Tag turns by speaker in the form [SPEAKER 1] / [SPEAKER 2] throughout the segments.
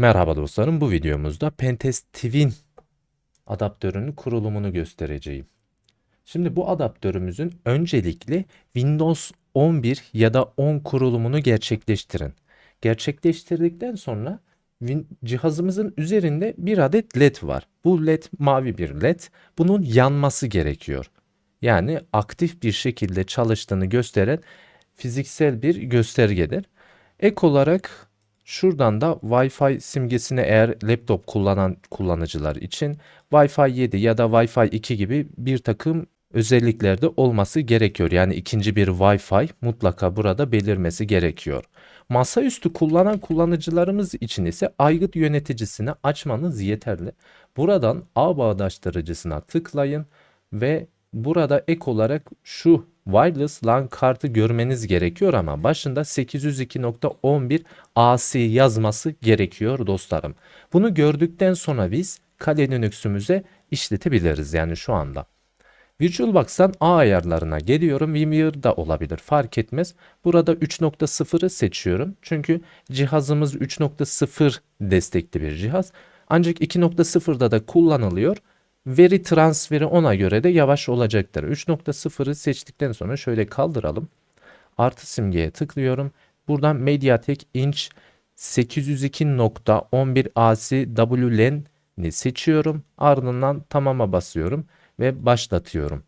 [SPEAKER 1] Merhaba dostlarım, bu videomuzda Pentest Twin adaptörünün kurulumunu göstereceğim. Şimdi bu adaptörümüzün öncelikle Windows 11 ya da 10 kurulumunu gerçekleştirin. Gerçekleştirdikten sonra cihazımızın üzerinde bir adet led var. Bu led mavi bir led. Bunun yanması gerekiyor. Yani aktif bir şekilde çalıştığını gösteren fiziksel bir göstergedir. Ek olarak Şuradan da Wi-Fi simgesini eğer laptop kullanan kullanıcılar için Wi-Fi 7 ya da Wi-Fi 2 gibi bir takım özelliklerde olması gerekiyor. Yani ikinci bir Wi-Fi mutlaka burada belirmesi gerekiyor. Masaüstü kullanan kullanıcılarımız için ise aygıt yöneticisini açmanız yeterli. Buradan ağ bağdaştırıcısına tıklayın ve burada ek olarak şu wireless LAN kartı görmeniz gerekiyor ama başında 802.11 AC yazması gerekiyor dostlarım. Bunu gördükten sonra biz Kali Linux'ümüze işletebiliriz yani şu anda. VirtualBox'tan A ayarlarına geliyorum. VMware da olabilir fark etmez. Burada 3.0'ı seçiyorum. Çünkü cihazımız 3.0 destekli bir cihaz. Ancak 2.0'da da kullanılıyor. Veri transferi ona göre de yavaş olacaktır. 3.0'ı seçtikten sonra şöyle kaldıralım. Artı simgeye tıklıyorum. Buradan Mediatek Inch 802.11 AC WLAN'i seçiyorum. Ardından tamama basıyorum ve başlatıyorum.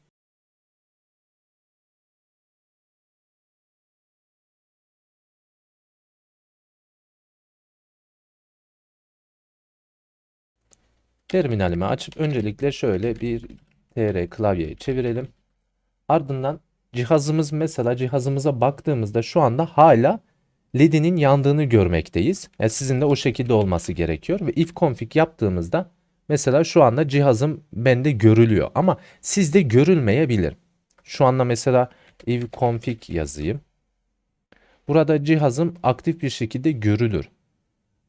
[SPEAKER 1] Terminalimi açıp öncelikle şöyle bir TR klavyeyi çevirelim. Ardından cihazımız mesela cihazımıza baktığımızda şu anda hala LED'inin yandığını görmekteyiz. Yani sizin de o şekilde olması gerekiyor ve if config yaptığımızda mesela şu anda cihazım bende görülüyor ama sizde görülmeyebilir. Şu anda mesela if config yazayım. Burada cihazım aktif bir şekilde görülür.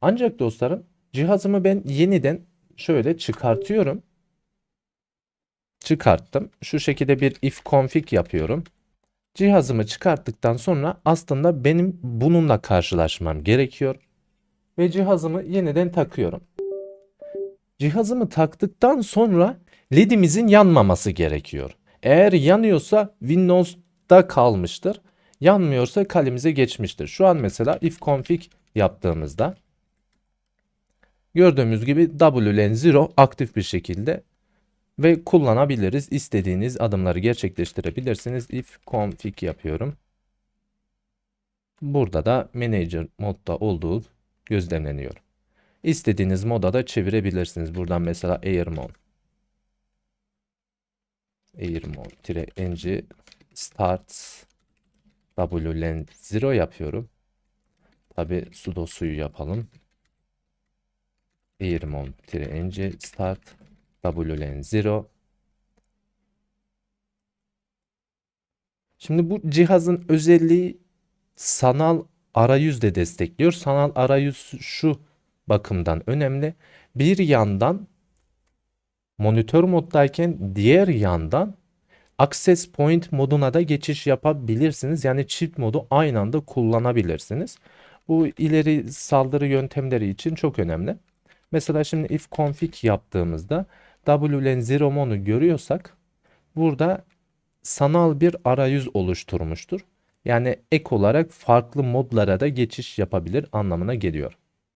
[SPEAKER 1] Ancak dostlarım cihazımı ben yeniden şöyle çıkartıyorum. Çıkarttım. Şu şekilde bir if config yapıyorum. Cihazımı çıkarttıktan sonra aslında benim bununla karşılaşmam gerekiyor. Ve cihazımı yeniden takıyorum. Cihazımı taktıktan sonra ledimizin yanmaması gerekiyor. Eğer yanıyorsa Windows'da kalmıştır. Yanmıyorsa kalemize geçmiştir. Şu an mesela if config yaptığımızda gördüğümüz gibi WLAN 0 aktif bir şekilde ve kullanabiliriz. İstediğiniz adımları gerçekleştirebilirsiniz. If config yapıyorum. Burada da manager modda olduğu gözlemleniyor. İstediğiniz moda da çevirebilirsiniz. Buradan mesela airmon airmon-ng start wlen 0 yapıyorum. Tabi sudo suyu yapalım. airmon-ng start wlen 0 Şimdi bu cihazın özelliği sanal arayüz de destekliyor. Sanal arayüz şu bakımdan önemli. Bir yandan monitör moddayken diğer yandan access point moduna da geçiş yapabilirsiniz. Yani çift modu aynı anda kullanabilirsiniz. Bu ileri saldırı yöntemleri için çok önemli. Mesela şimdi if config yaptığımızda WLAN 0 modu görüyorsak burada sanal bir arayüz oluşturmuştur. Yani ek olarak farklı modlara da geçiş yapabilir anlamına geliyor.